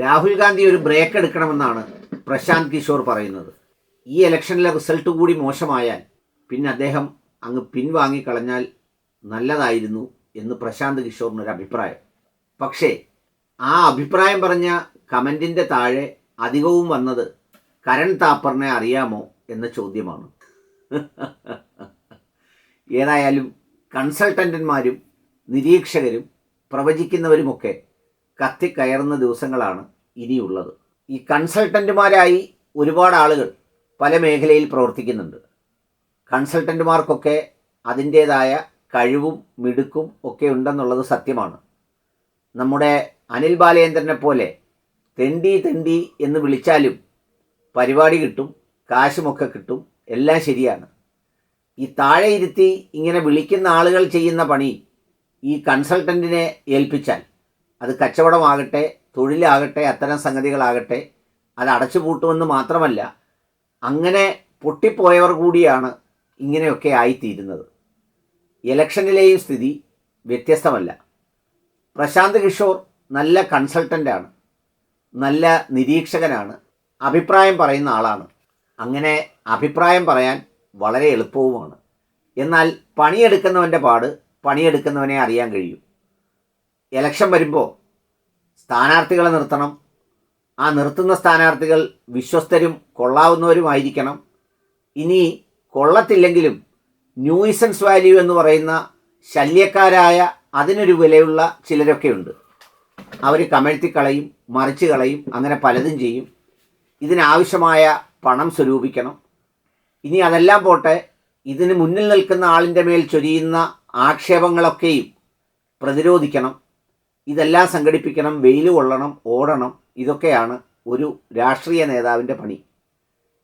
രാഹുൽ ഗാന്ധി ഒരു ബ്രേക്ക് എടുക്കണമെന്നാണ് പ്രശാന്ത് കിഷോർ പറയുന്നത്. ഈ ഇലക്ഷനിലെ റിസൾട്ട് കൂടി മോശമായാൽ പിന്നെ അദ്ദേഹം അങ്ങ് പിൻവാങ്ങിക്കളഞ്ഞാൽ നല്ലതായിരുന്നു എന്ന് പ്രശാന്ത് കിഷോറിനൊരു അഭിപ്രായം. പക്ഷേ ആ അഭിപ്രായം പറഞ്ഞ കമന്റിന്റെ താഴെ അധികവും വന്നത് കരൺ താപ്പറിനെ അറിയാമോ എന്ന ചോദ്യമാണ്. ഏതായാലും കൺസൾട്ടന്റന്മാരും നിരീക്ഷകരും പ്രവചിക്കുന്നവരുമൊക്കെ കത്തിക്കയറുന്ന ദിവസങ്ങളാണ് ഇനിയുള്ളത്. ഈ കൺസൾട്ടന്റുമാരായി ഒരുപാട് ആളുകൾ പല മേഖലയിൽ പ്രവർത്തിക്കുന്നുണ്ട്. കൺസൾട്ടന്റുമാർക്കൊക്കെ അതിന്റേതായ കഴിവും മിടുക്കും ഒക്കെ ഉണ്ടെന്നുള്ളത് സത്യമാണ്. നമ്മുടെ അനിൽ ബാലേന്ദ്രനെ പോലെ തെണ്ടി തെണ്ടി എന്ന് വിളിച്ചാലും പരിപാടി കിട്ടും കാശുമൊക്കെ കിട്ടും എല്ലാം ശരിയാണ്. ഈ താഴെ ഇരുത്തി ഇങ്ങനെ വിളിക്കുന്ന ആളുകൾ ചെയ്യുന്ന പണി ഈ കൺസൾട്ടന്റിനെ ഏൽപ്പിച്ചാൽ അത് കച്ചവടമാകട്ടെ തൊഴിലാകട്ടെ അത്തരം സംഗതികളാകട്ടെ അത് അടച്ചു അടച്ചുപൂട്ടുമെന്ന് മാത്രമല്ല അങ്ങനെ പൊട്ടിപ്പോയവർ കൂടിയാണ് ഇങ്ങനെയൊക്കെ ആയിത്തീരുന്നത്. ഇലക്ഷനിലെയും സ്ഥിതി വ്യത്യസ്തമല്ല. പ്രശാന്ത് കിഷോർ നല്ല കൺസൾട്ടന്റാണ് നല്ല നിരീക്ഷകനാണ് അഭിപ്രായം പറയുന്ന ആളാണ്. അങ്ങനെ അഭിപ്രായം പറയാൻ വളരെ എളുപ്പവുമാണ്. എന്നാൽ പണിയെടുക്കുന്നവന്റെ പാട് പണിയെടുക്കുന്നവനെ അറിയാൻ കഴിയും. ഇലക്ഷൻ വരുമ്പോൾ സ്ഥാനാർത്ഥികളെ നിർത്തണം. ആ നിർത്തുന്ന സ്ഥാനാർത്ഥികൾ വിശ്വസ്തരും കൊള്ളാവുന്നവരുമായിരിക്കണം. ഇനി കൊള്ളത്തില്ലെങ്കിലും ന്യൂയിസൻസ് വാല്യൂ എന്ന് പറയുന്ന ശല്യക്കാരായ അതിനൊരു വിലയുള്ള ചിലരൊക്കെയുണ്ട് അവർ കമഴ്ത്തി കളയും മറിച്ച് കളയും അങ്ങനെ പലതും ചെയ്യും. ഇതിനാവശ്യമായ പണം സ്വരൂപിക്കണം. ഇനി അതെല്ലാം പോട്ടെ ഇതിന് മുന്നിൽ നിൽക്കുന്ന ആളിന്റെ മേൽ ചൊരിയുന്ന ആക്ഷേപങ്ങളൊക്കെയും പ്രതിരോധിക്കണം. ഇതെല്ലാം സംഘടിപ്പിക്കണം വെയിൽ കൊള്ളണം ഓടണം ഇതൊക്കെയാണ് ഒരു രാഷ്ട്രീയ നേതാവിന്റെ പണി.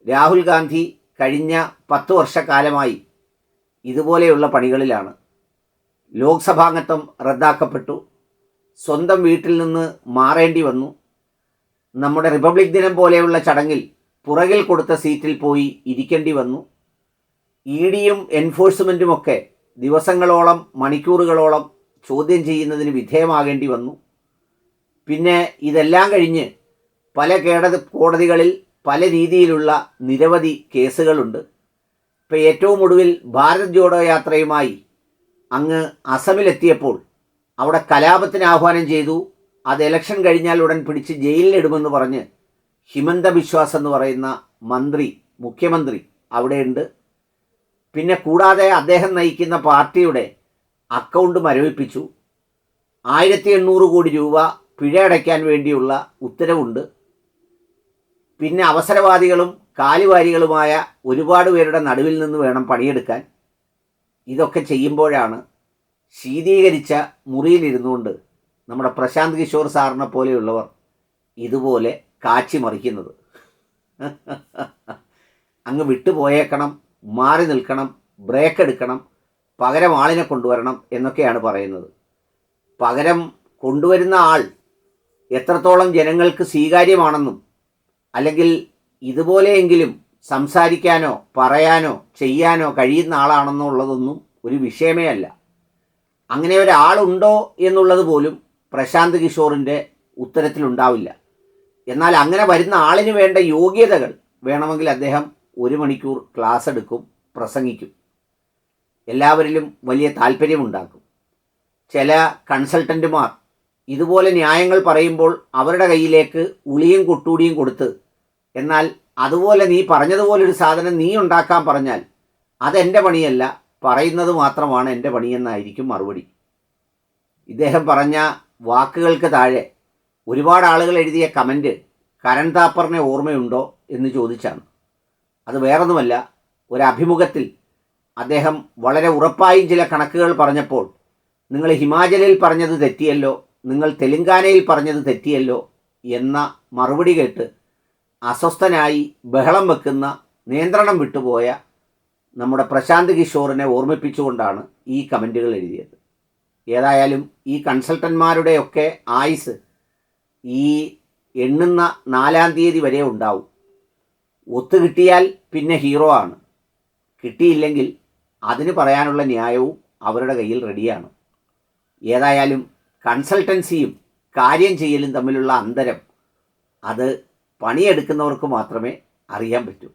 രാഹുൽ ഗാന്ധി കഴിഞ്ഞ പത്ത് വർഷക്കാലമായി ഇതുപോലെയുള്ള പണികളിലാണ്. ലോക്സഭാംഗത്വം റദ്ദാക്കപ്പെട്ടു സ്വന്തം വീട്ടിൽ നിന്ന് മാറേണ്ടി വന്നു. നമ്മുടെ റിപ്പബ്ലിക് ദിനം പോലെയുള്ള ചടങ്ങിൽ പുറകിൽ കൊടുത്ത സീറ്റിൽ പോയി ഇരിക്കേണ്ടി വന്നു. ഇ ഡിയും എൻഫോഴ്സ്മെന്റുമൊക്കെ ദിവസങ്ങളോളം മണിക്കൂറുകളോളം ചോദ്യം ചെയ്യുന്നതിന് വിധേയമാകേണ്ടി വന്നു. പിന്നെ ഇതെല്ലാം കഴിഞ്ഞ് പല കേട കോടതികളിൽ പല രീതിയിലുള്ള നിരവധി കേസുകളുണ്ട്. ഇപ്പോൾ ഏറ്റവും ഒടുവിൽ ഭാരത് ജോഡോ യാത്രയുമായി അങ്ങ് അസമിലെത്തിയപ്പോൾ അവിടെ കലാപത്തിന് ആഹ്വാനം ചെയ്തു. അത് ഇലക്ഷൻ കഴിഞ്ഞാൽ ഉടൻ പിടിച്ച് ജയിലിലിടുമെന്ന് പറഞ്ഞ് ഹിമന്ത ബിശ്വാസ് എന്ന് പറയുന്ന മന്ത്രി മുഖ്യമന്ത്രി അവിടെയുണ്ട്. പിന്നെ കൂടാതെ അദ്ദേഹം നയിക്കുന്ന പാർട്ടിയുടെ അക്കൗണ്ട് മരവിപ്പിച്ചു. ആയിരത്തി എണ്ണൂറ് കോടി രൂപ പിഴ അടയ്ക്കാൻ വേണ്ടിയുള്ള ഉത്തരവുണ്ട്. പിന്നെ അവസരവാദികളും കാലുവാരികളുമായ ഒരുപാട് പേരുടെ നടുവിൽ നിന്ന് വേണം പണിയെടുക്കാൻ. ഇതൊക്കെ ചെയ്യുമ്പോഴാണ് ശീതീകരിച്ച മുറിയിലിരുന്നുകൊണ്ട് നമ്മുടെ പ്രശാന്ത് കിഷോർ സാറിനെ പോലെയുള്ളവർ ഇതുപോലെ കാച്ചി മറിക്കുന്നത്. അങ്ങ് വിട്ടുപോയേക്കണം മാറി നിൽക്കണം ബ്രേക്ക് എടുക്കണം പകരം ആളിനെ കൊണ്ടുവരണം എന്നൊക്കെയാണ് പറയുന്നത്. പകരം കൊണ്ടുവരുന്ന ആൾ എത്രത്തോളം ജനങ്ങൾക്ക് സ്വീകാര്യമാണെന്നും അല്ലെങ്കിൽ ഇതുപോലെയെങ്കിലും സംസാരിക്കാനോ പറയാനോ ചെയ്യാനോ കഴിയുന്ന ആളാണെന്നുള്ളതൊന്നും ഒരു വിഷയമേ അല്ല. അങ്ങനെ ഒരാളുണ്ടോ എന്നുള്ളത് പോലും പ്രശാന്ത് കിഷോറിന്റെ ഉത്തരത്തിലുണ്ടാവില്ല. എന്നാൽ അങ്ങനെ വരുന്ന ആളിന് വേണ്ട യോഗ്യതകൾ വേണമെങ്കിൽ അദ്ദേഹം ഒരു മണിക്കൂർ ക്ലാസ് എടുക്കും പ്രസംഗിക്കും. എല്ലാവരിലും വലിയ താല്പര്യമുണ്ടാക്കും. ചില കൺസൾട്ടന്റുമാർ ഇതുപോലെ ന്യായങ്ങൾ പറയുമ്പോൾ അവരുടെ കയ്യിലേക്ക് ഉളിയും കൊട്ടൂടിയും കൊടുത്ത് എന്നാൽ അതുപോലെ നീ പറഞ്ഞതുപോലൊരു സാധനം നീ ഉണ്ടാക്കാൻ പറഞ്ഞാൽ അതെന്റെ പണിയല്ല പറയുന്നത് മാത്രമാണ് എന്റെ പണിയെന്നായിരിക്കും മറുപടി. ഇദ്ദേഹം പറഞ്ഞ വാക്കുകൾക്ക് താഴെ ഒരുപാട് ആളുകൾ എഴുതിയ കമന്റ് കരൺ താപ്പറിനെ ഓർമ്മയുണ്ടോ എന്ന് ചോദിച്ചാണ്. അത് വേറൊന്നുമല്ല ഒരു അഭിമുഖത്തിൽ അദ്ദേഹം വളരെ ഉറപ്പായും ചില കണക്കുകൾ പറഞ്ഞപ്പോൾ നിങ്ങൾ ഹിമാചലിൽ പറഞ്ഞത് തെറ്റിയല്ലോ നിങ്ങൾ തെലുങ്കാനയിൽ പറഞ്ഞത് തെറ്റിയല്ലോ എന്ന മറുപടി കേട്ട് അസ്വസ്ഥനായി ബഹളം വെക്കുന്ന നിയന്ത്രണം വിട്ടുപോയ നമ്മുടെ പ്രശാന്ത് കിഷോറിനെ ഓർമ്മിപ്പിച്ചുകൊണ്ടാണ് ഈ കമന്റുകൾ എഴുതിയത്. ഏതായാലും ഈ കൺസൾട്ടന്മാരുടെയൊക്കെ ആയുസ് ഈ എണ്ണുന്ന നാലാം തീയതി വരെ ഉണ്ടാവും. ഒത്തുകിട്ടിയാൽ പിന്നെ ഹീറോ ആണ്. കിട്ടിയില്ലെങ്കിൽ അതിന് പറയാനുള്ള ന്യായവും അവരുടെ കയ്യിൽ റെഡിയാണ് ഏതായാലും കൺസൾട്ടൻസിയും കാര്യം ചെയ്യലും തമ്മിലുള്ള അന്തരം അത് പണിയെടുക്കുന്നവർക്ക് മാത്രമേ അറിയാൻ പറ്റൂ.